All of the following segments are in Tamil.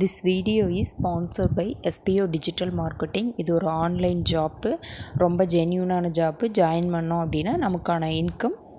This video is sponsor by SPO digital marketing இது ஒரு ஆன்லைன் ஜாப்பு ரொம்ப ஜென்யூனான ஜாப்பு ஜாயின் பண்ணோம் அப்படின்னா நமக்கான இன்கம்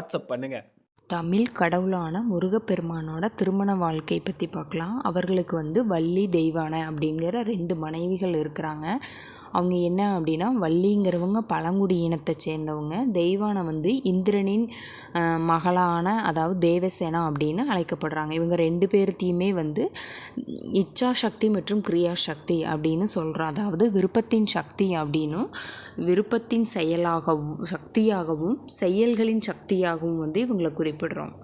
வாட்ஸ்அப் பண்ணுங்க. தமிழ் கடவுளான முருகப்பெருமானோட திருமண வாழ்க்கை பற்றி பார்க்கலாம். அவர்களுக்கு வந்து வள்ளி தெய்வானை அப்படிங்கிற ரெண்டு மனைவிகள் இருக்கிறாங்க. அவங்க என்ன அப்படின்னா வள்ளிங்கிறவங்க பழங்குடி இனத்தை சேர்ந்தவங்க. தெய்வானை வந்து இந்திரனின் மகளான அதாவது தேவசேனா அப்படின்னு அழைக்கப்படுறாங்க. இவங்க ரெண்டு பேர்த்தையுமே வந்து இச்சா சக்தி மற்றும் கிரியா சக்தி அப்படின்னு சொல்கிறோம் அதாவது விருப்பத்தின் சக்தி அப்படின்னும் விருப்பத்தின் செயலாகவும் சக்தியாகவும் செயல்களின் சக்தியாகவும் வந்து இவங்களை குறிப்பிடுறோம்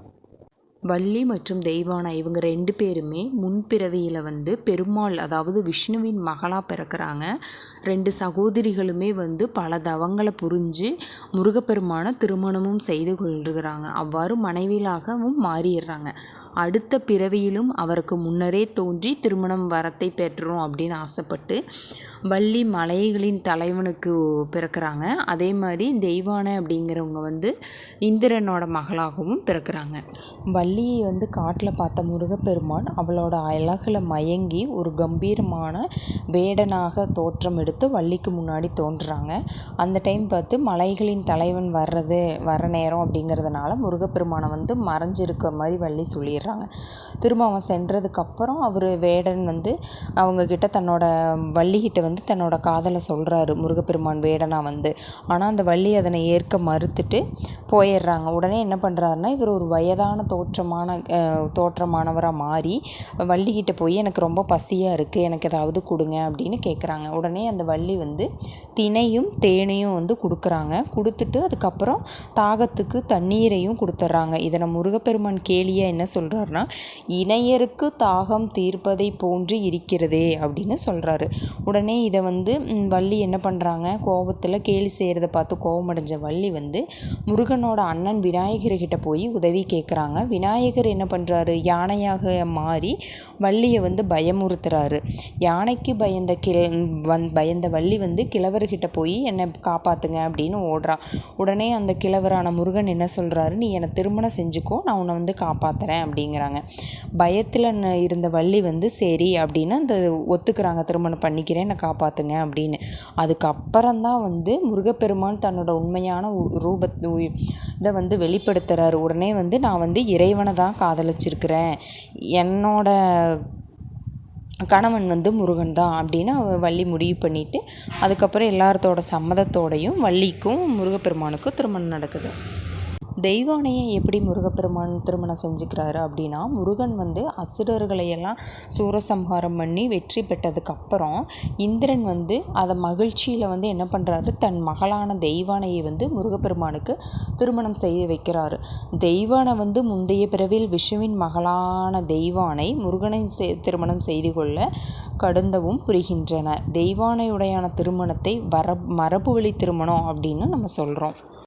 வள்ளி மற்றும் தெய்வானா இவங்க ரெண்டு பேருமே முன்பிறவியில் வந்து பெருமாள் அதாவது விஷ்ணுவின் மகளாக பிறக்கிறாங்க. ரெண்டு சகோதரிகளுமே வந்து பல தவங்களை புரிஞ்சு முருகப்பெருமான திருமணமும் செய்து கொள்கிறாங்க. அவ்வாறு மனைவிகளாகவும் மாறிடுறாங்க. அடுத்த பிறவியிலும் அவருக்கு முன்னரே தோன்றி திருமணம் வரத்தை பெற்றோம் அப்படின்னு ஆசைப்பட்டு வள்ளி மலைகளின் தலைவனுக்கு பிறக்கிறாங்க. அதே மாதிரி தெய்வானை அப்படிங்கிறவங்க வந்து இந்திரனோட மகளாகவும் பிறக்கிறாங்க. வள்ளி வள்ளியை வந்து காட்டில் பார்த்த முருகப்பெருமான் அவளோட அழகில் மயங்கி ஒரு கம்பீரமான வேடனாக தோற்றம் எடுத்து வள்ளிக்கு முன்னாடி தோன்றுறாங்க. அந்த டைம் பார்த்து மலைகளின் தலைவன் வர்றது வர நேரம் அப்படிங்கிறதுனால முருகப்பெருமானை வந்து மறைஞ்சிருக்க மாதிரி வள்ளி சொல்லிடுறாங்க. திரும்ப அவன் சென்றதுக்கப்புறம் அவர் வேடன் வந்து அவங்கக்கிட்ட தன்னோட வள்ளிக்கிட்ட வந்து தன்னோட காதலை சொல்கிறாரு முருகப்பெருமான் வேடனா வந்து. ஆனால் அந்த வள்ளி அதனை ஏற்க மறுத்துட்டு போயிடுறாங்க. உடனே என்ன பண்ணுறாருன்னா இவர் ஒரு வயதான தோற்றம் தோற்றமான தோற்றமானவராக மாறி வள்ளிக்கிட்ட போய் எனக்கு ரொம்ப பசியாக இருக்குது எனக்கு ஏதாவது கொடுங்க அப்படின்னு கேட்குறாங்க உடனே அந்த வள்ளி வந்து தினையும் தேனையும் வந்து கொடுக்குறாங்க. கொடுத்துட்டு அதுக்கப்புறம் தாகத்துக்கு தண்ணீரையும் கொடுத்துட்றாங்க இதனை முருகப்பெருமான் கேலியாக என்ன சொல்கிறாருன்னா இணையருக்கு தாகம் தீர்ப்பதை போன்று இருக்கிறதே அப்படின்னு சொல்கிறாரு உடனே இதை வந்து வள்ளி என்ன பண்ணுறாங்க கோபத்தில் கேலி செய்கிறத பார்த்து கோபமடைஞ்ச வள்ளி வந்து முருகனோட அண்ணன் விநாயகர்கிட்ட போய் உதவி கேட்குறாங்க விநாயகர் என்ன பண்ணுறாரு யானையாக மாறி வள்ளியை வந்து பயமுறுத்துறாரு. யானைக்கு பயந்த கிள வந் பயந்த வள்ளி வந்து கிழவர்கிட்ட போய் என்னை காப்பாற்றுங்க அப்படின்னு ஓடுறான். உடனே அந்த கிழவரான முருகன் என்ன சொல்கிறாரு நீ என்னை திருமணம் செஞ்சுக்கோ நான் உன்னை வந்து காப்பாற்றுறேன் அப்படிங்கிறாங்க. பயத்தில் இருந்த வள்ளி வந்து சரி அப்படின்னு அந்த ஒத்துக்கிறாங்க. திருமணம் பண்ணிக்கிறேன் என்னை காப்பாற்றுங்க அப்படின்னு. அதுக்கப்புறம் தான் வந்து முருகப்பெருமான் தன்னோட உண்மையான உ- ரூபத் உ- இதை வந்து வெளிப்படுத்துகிறாரு உடனே வந்து நான் வந்து இறை தான் காதலிச்சிருக்கிறேன். என்னோட கணவன் வந்து முருகன் தான் அப்படின்னு அவ வள்ளி முடிவு பண்ணிவிட்டு அதுக்கப்புறம் எல்லாத்தோட சம்மதத்தோடையும் வள்ளிக்கும் முருகப்பெருமானுக்கும் திருமணம் நடக்குது. தெய்வானையை எப்படி முருகப்பெருமான் திருமணம் செஞ்சுக்கிறாரு அப்படின்னா முருகன் வந்து அசுரர்களையெல்லாம் சூரசம்ஹாரம் பண்ணி வெற்றி பெற்றதுக்கப்புறம் இந்திரன் வந்து அதை மகிழ்ச்சியில் வந்து என்ன பண்ணுறாரு தன் மகளான தெய்வானையை வந்து முருகப்பெருமானுக்கு திருமணம் செய்து வைக்கிறாரு. தெய்வானை வந்து முந்தைய பிறவில் விஷ்ணுவின் மகளான தெய்வானை முருகனை செ- திருமணம் செய்து கொள்ள கடுந்தவும் புரிகின்றன. தெய்வானையுடையான திருமணத்தை வர மரபு வழி திருமணம் அப்படின்னு நம்ம சொல்கிறோம்